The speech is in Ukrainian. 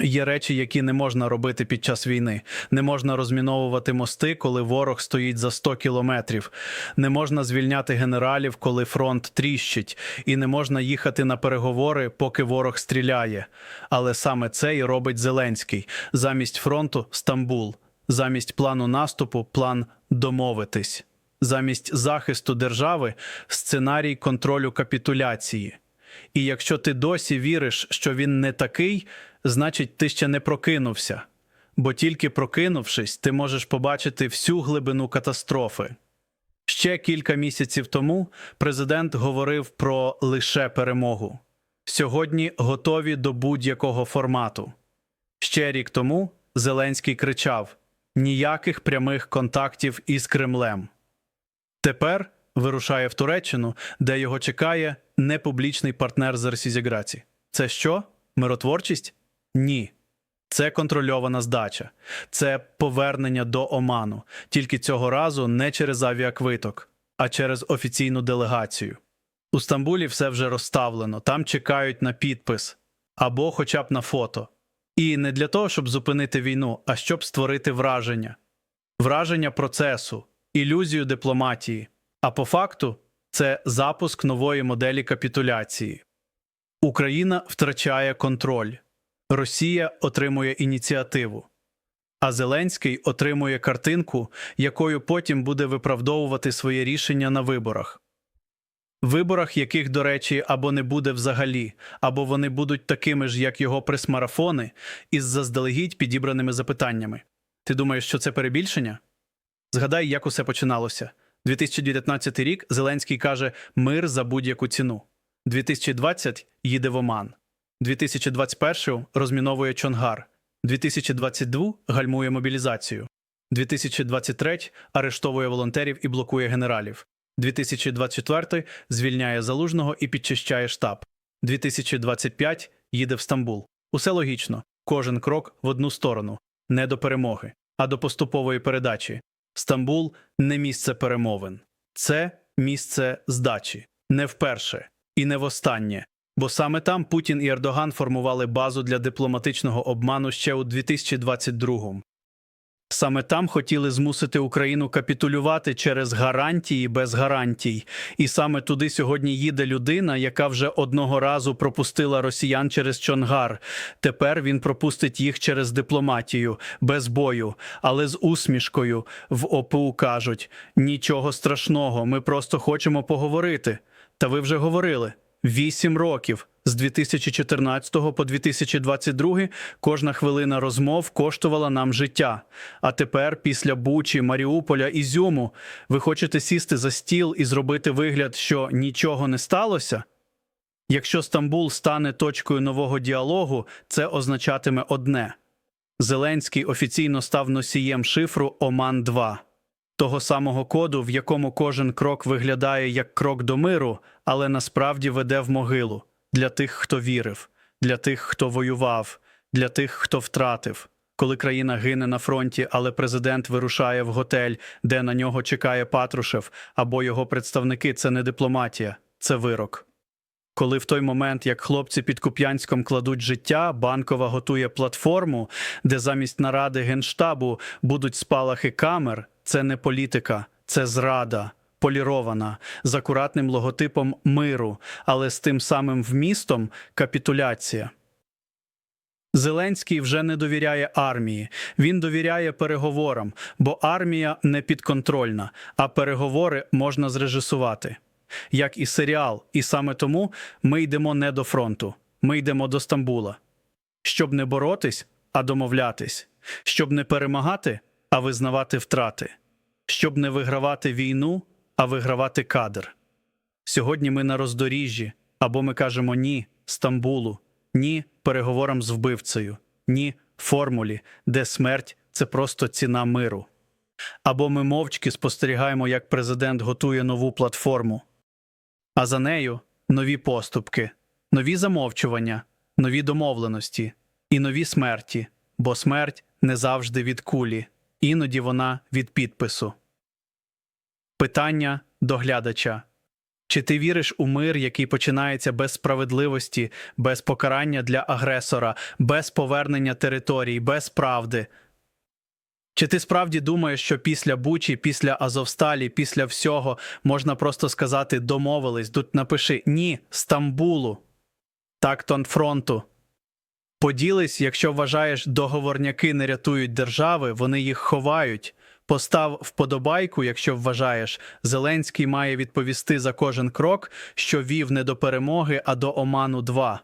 Є речі, які не можна робити під час війни. Не можна розміновувати мости, коли ворог стоїть за 100 кілометрів. Не можна звільняти генералів, коли фронт тріщить, і не можна їхати на переговори, поки ворог стріляє. Але саме це і робить Зеленський. Замість фронту Стамбул, замість плану наступу план домовитись, замість захисту держави сценарій контролю капітуляції. І якщо ти досі віриш, що він не такий, значить ти ще не прокинувся. Бо тільки прокинувшись, ти можеш побачити всю глибину катастрофи. Ще кілька місяців тому президент говорив про лише перемогу. Сьогодні готові до будь-якого формату. Ще рік тому Зеленський кричав: ніяких прямих контактів із Кремлем. Тепер вирушає в Туреччину, де його чекає непублічний партнер з Росізіграці. Це що? Миротворчість? Ні. Це контрольована здача, це повернення до Оману, тільки цього разу не через авіаквиток, а через офіційну делегацію. У Стамбулі все вже розставлено, там чекають на підпис або хоча б на фото. І не для того, щоб зупинити війну, а щоб створити враження, враження процесу, ілюзію дипломатії. А по факту це запуск нової моделі капітуляції. Україна втрачає контроль, Росія отримує ініціативу, а Зеленський отримує картинку, якою потім буде виправдовувати своє рішення на виборах. Виборах, яких, до речі, або не буде взагалі, або вони будуть такими ж, як його прес-марафони, із заздалегідь підібраними запитаннями. Ти думаєш, що це перебільшення? Згадай, як усе починалося. 2019 рік Зеленський каже мир за будь-яку ціну. 2020 їде в Оман. 2021 розміновує Чонгар. 2022 гальмує мобілізацію. 2023 арештовує волонтерів і блокує генералів. 2024 звільняє залужного і підчищає штаб. 2025 їде в Стамбул. Усе логічно. Кожен крок в одну сторону, не до перемоги, а до поступової передачі. Стамбул не місце перемовин, це місце здачі, не вперше і не востаннє. Бо саме там Путін і Ердоган формували базу для дипломатичного обману ще у 2022-му. Саме там хотіли змусити Україну капітулювати через гарантії без гарантій, і саме туди сьогодні їде людина, яка вже одного разу пропустила росіян через Чонгар. Тепер він пропустить їх через дипломатію, без бою, але з усмішкою. В ОПУ кажуть: нічого страшного, ми просто хочемо поговорити. Та ви вже говорили. Вісім років з 2014 по 2022 кожна хвилина розмов коштувала нам життя. А тепер, після Бучі, Маріуполя і Зюму, ви хочете сісти за стіл і зробити вигляд, що нічого не сталося? Якщо Стамбул стане точкою нового діалогу, це означатиме одне: Зеленський офіційно став носієм шифру Оман 2 того самого коду, в якому кожен крок виглядає як крок до миру, але насправді веде в могилу для тих, хто вірив, для тих, хто воював, для тих, хто втратив. Коли країна гине на фронті, але президент вирушає в готель, де на нього чекає Патрушев, або його представники, це не дипломатія, це вирок. Коли в той момент, як хлопці під Куп'янськом кладуть життя, банкова готує платформу, де замість наради генштабу будуть спалахи камер, це не політика, це зрада, полірована, з акуратним логотипом миру, але з тим самим вмістом капітуляція. Зеленський вже не довіряє армії, він довіряє переговорам, бо армія не підконтрольна, а переговори можна зрежисувати. Як і серіал, і саме тому ми йдемо не до фронту, ми йдемо до Стамбула. Щоб не боротись, а домовлятись, щоб не перемагати, а визнавати втрати, щоб не вигравати війну, а вигравати кадр. Сьогодні ми на роздоріжжі, або ми кажемо ні Стамбулу, ні переговорам з вбивцею, ні формулі, де смерть це просто ціна миру. Або ми мовчки спостерігаємо, як президент готує нову платформу, а за нею нові поступки, нові замовчування, нові домовленості і нові смерті, бо смерть не завжди від кулі, іноді вона від підпису. Питання до глядача Чи ти віриш у мир, який починається без справедливості, без покарання для агресора, без повернення територій, без правди? Чи ти справді думаєш, що після Бучі, після Азовсталі, після всього можна просто сказати домовились, тут напиши ні, Стамбулу, тактон фронту. Поділись, якщо вважаєш, договорняки не рятують держави, вони їх ховають. Постав вподобайку, якщо вважаєш, Зеленський має відповісти за кожен крок, що вів не до перемоги, а до оману 2.